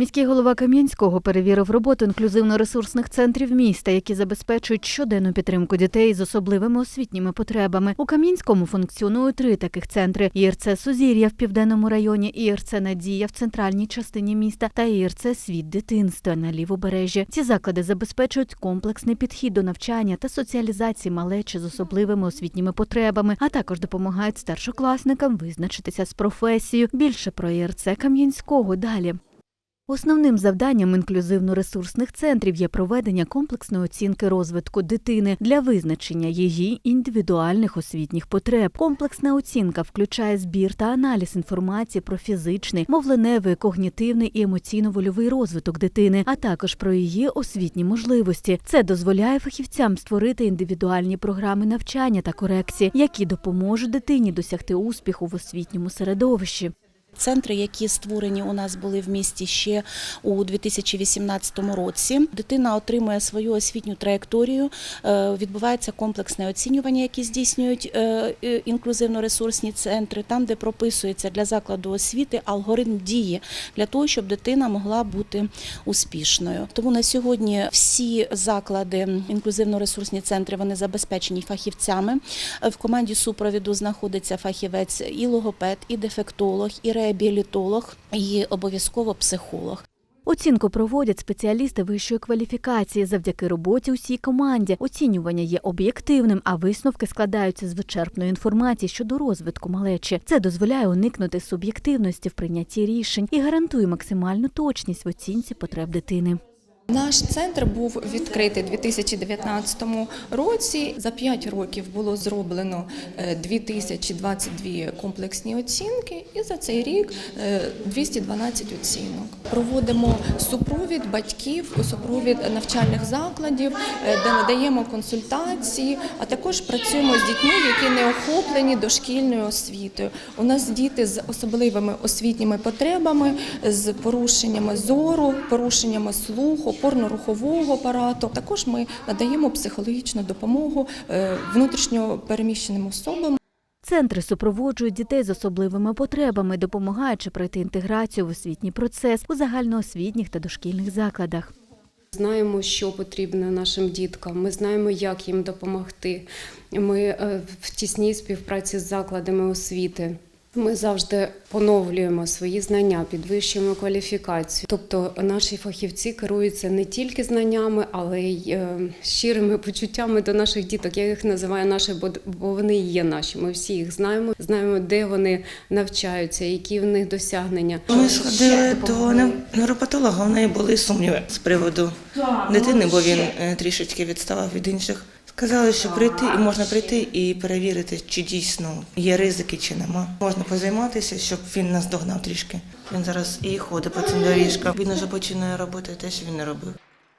Міський голова Кам'янського перевірив роботу інклюзивно-ресурсних центрів міста, які забезпечують щоденну підтримку дітей з особливими освітніми потребами. У Кам'янському функціонують три таких центри: ІРЦ Сузір'я в південному районі, ІРЦ Надія в центральній частині міста та ІРЦ Світ дитинства на лівобережжі. Ці заклади забезпечують комплексний підхід до навчання та соціалізації малечі з особливими освітніми потребами, а також допомагають старшокласникам визначитися з професією. Більше про ІРЦ Кам'янського далі. Основним завданням інклюзивно-ресурсних центрів є проведення комплексної оцінки розвитку дитини для визначення її індивідуальних освітніх потреб. Комплексна оцінка включає збір та аналіз інформації про фізичний, мовленевий, когнітивний і емоційно-вольовий розвиток дитини, а також про її освітні можливості. Це дозволяє фахівцям створити індивідуальні програми навчання та корекції, які допоможуть дитині досягти успіху в освітньому середовищі. Центри, які створені у нас були в місті ще у 2018 році. Дитина отримує свою освітню траєкторію. е, Відбувається комплексне оцінювання, які здійснюють е, е, інклюзивно-ресурсні центри, там, де прописується для закладу освіти алгоритм дії для того, щоб дитина могла бути успішною. Тому на сьогодні всі заклади інклюзивно-ресурсні центри вони забезпечені фахівцями. В команді супровіду знаходиться фахівець і логопед, і дефектолог, і реабілітолог, і обов'язково психолог. Оцінку проводять спеціалісти вищої кваліфікації завдяки роботі усій команді. Оцінювання є об'єктивним, а висновки складаються з вичерпної інформації щодо розвитку малечі. Це дозволяє уникнути суб'єктивності в прийнятті рішень і гарантує максимальну точність в оцінці потреб дитини. Наш центр був відкритий у 2019 році. За 5 років було зроблено е, 2022 комплексні оцінки, і за цей рік е, 212 оцінок. Проводимо супровід батьків, супровід навчальних закладів, е, де надаємо консультації, а також працюємо з дітьми, які не охоплені дошкільною освітою. У нас діти з особливими освітніми потребами, з порушеннями зору, порушеннями слуху, опорно-рухового апарату. Також ми надаємо психологічну допомогу е, внутрішньо переміщеним особам. Центри супроводжують дітей з особливими потребами, допомагаючи пройти інтеграцію в освітній процес у загальноосвітніх та дошкільних закладах. Знаємо, що потрібно нашим діткам. Ми знаємо, як їм допомогти. Ми е, в тісній співпраці з закладами освіти. Ми завжди поновлюємо свої знання, підвищуємо кваліфікацію. Тобто наші фахівці керуються не тільки знаннями, але й е, щирими почуттями до наших діток. Я їх називаю наші, бо- бо вони є наші. Ми всі їх знаємо, знаємо, де вони навчаються, які в них досягнення. Ми сходили до нев- невропатолога, у неї були сумніви з приводу дитини, бо він е, трішечки відставав від інших. Сказали, що прийти і можна прийти і перевірити, чи дійсно є ризики, чи нема. Можна позайматися, щоб він нас догнав трішки. Він зараз і ходить по цим доріжкам. Він вже починає робити те, що він не робив.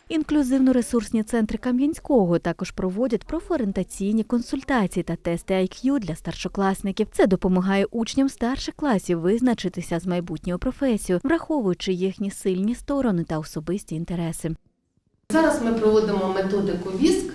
Інклюзивно-ресурсні центри Кам'янського також проводять профорієнтаційні консультації та тести IQ для старшокласників. Це допомагає учням старших класів визначитися з майбутньою професією, враховуючи їхні сильні сторони та особисті інтереси. Зараз ми проводимо методику ВІСК,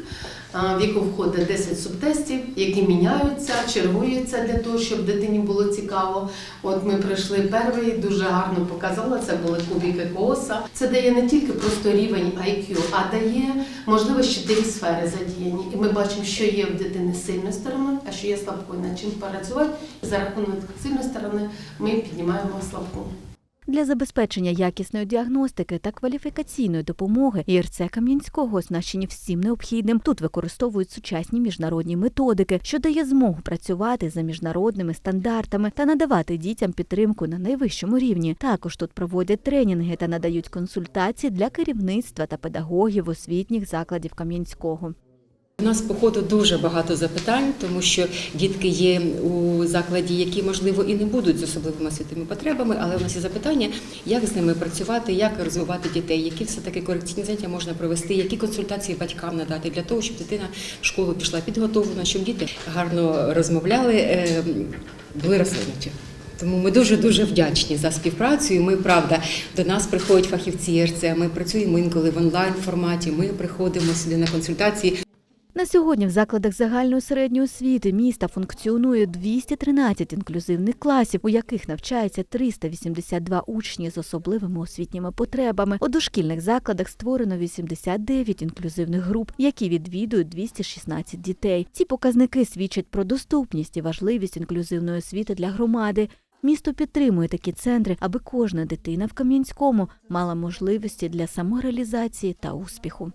в яку входить 10 субтестів, які міняються, чергуються для того, щоб дитині було цікаво. От ми пройшли перший, дуже гарно показала. Це були кубики кооса. Це дає не тільки просто рівень IQ, а дає можливо чотири сфери задіяні. І ми бачимо, що є в дитини сильної сторони, а що є слабкою, над чим працювати. За рахунок сильної сторони ми піднімаємо слабку. Для забезпечення якісної діагностики та кваліфікаційної допомоги ІРЦ Кам'янського оснащені всім необхідним. Тут використовують сучасні міжнародні методики, що дає змогу працювати за міжнародними стандартами та надавати дітям підтримку на найвищому рівні. Також тут проводять тренінги та надають консультації для керівництва та педагогів освітніх закладів Кам'янського. У нас по ходу дуже багато запитань, тому що дітки є у закладі, які можливо і не будуть з особливими освітніми потребами, але у нас є запитання, як з ними працювати, як розвивати дітей, які все таки корекційні заняття можна провести, які консультації батькам надати для того, щоб дитина в школу пішла підготовлена, щоб діти гарно розмовляли, е, були розвинуті. Тому ми дуже дуже вдячні за співпрацю. Ми правда до нас приходять фахівці РЦ. Ми працюємо інколи в онлайн форматі. Ми приходимо сюди на консультації. На сьогодні в закладах загальної середньої освіти міста функціонує 213 інклюзивних класів, у яких навчається 382 учні з особливими освітніми потребами. У дошкільних закладах створено 89 інклюзивних груп, які відвідують 216 дітей. Ці показники свідчать про доступність і важливість інклюзивної освіти для громади. Місто підтримує такі центри, аби кожна дитина в Кам'янському мала можливості для самореалізації та успіху.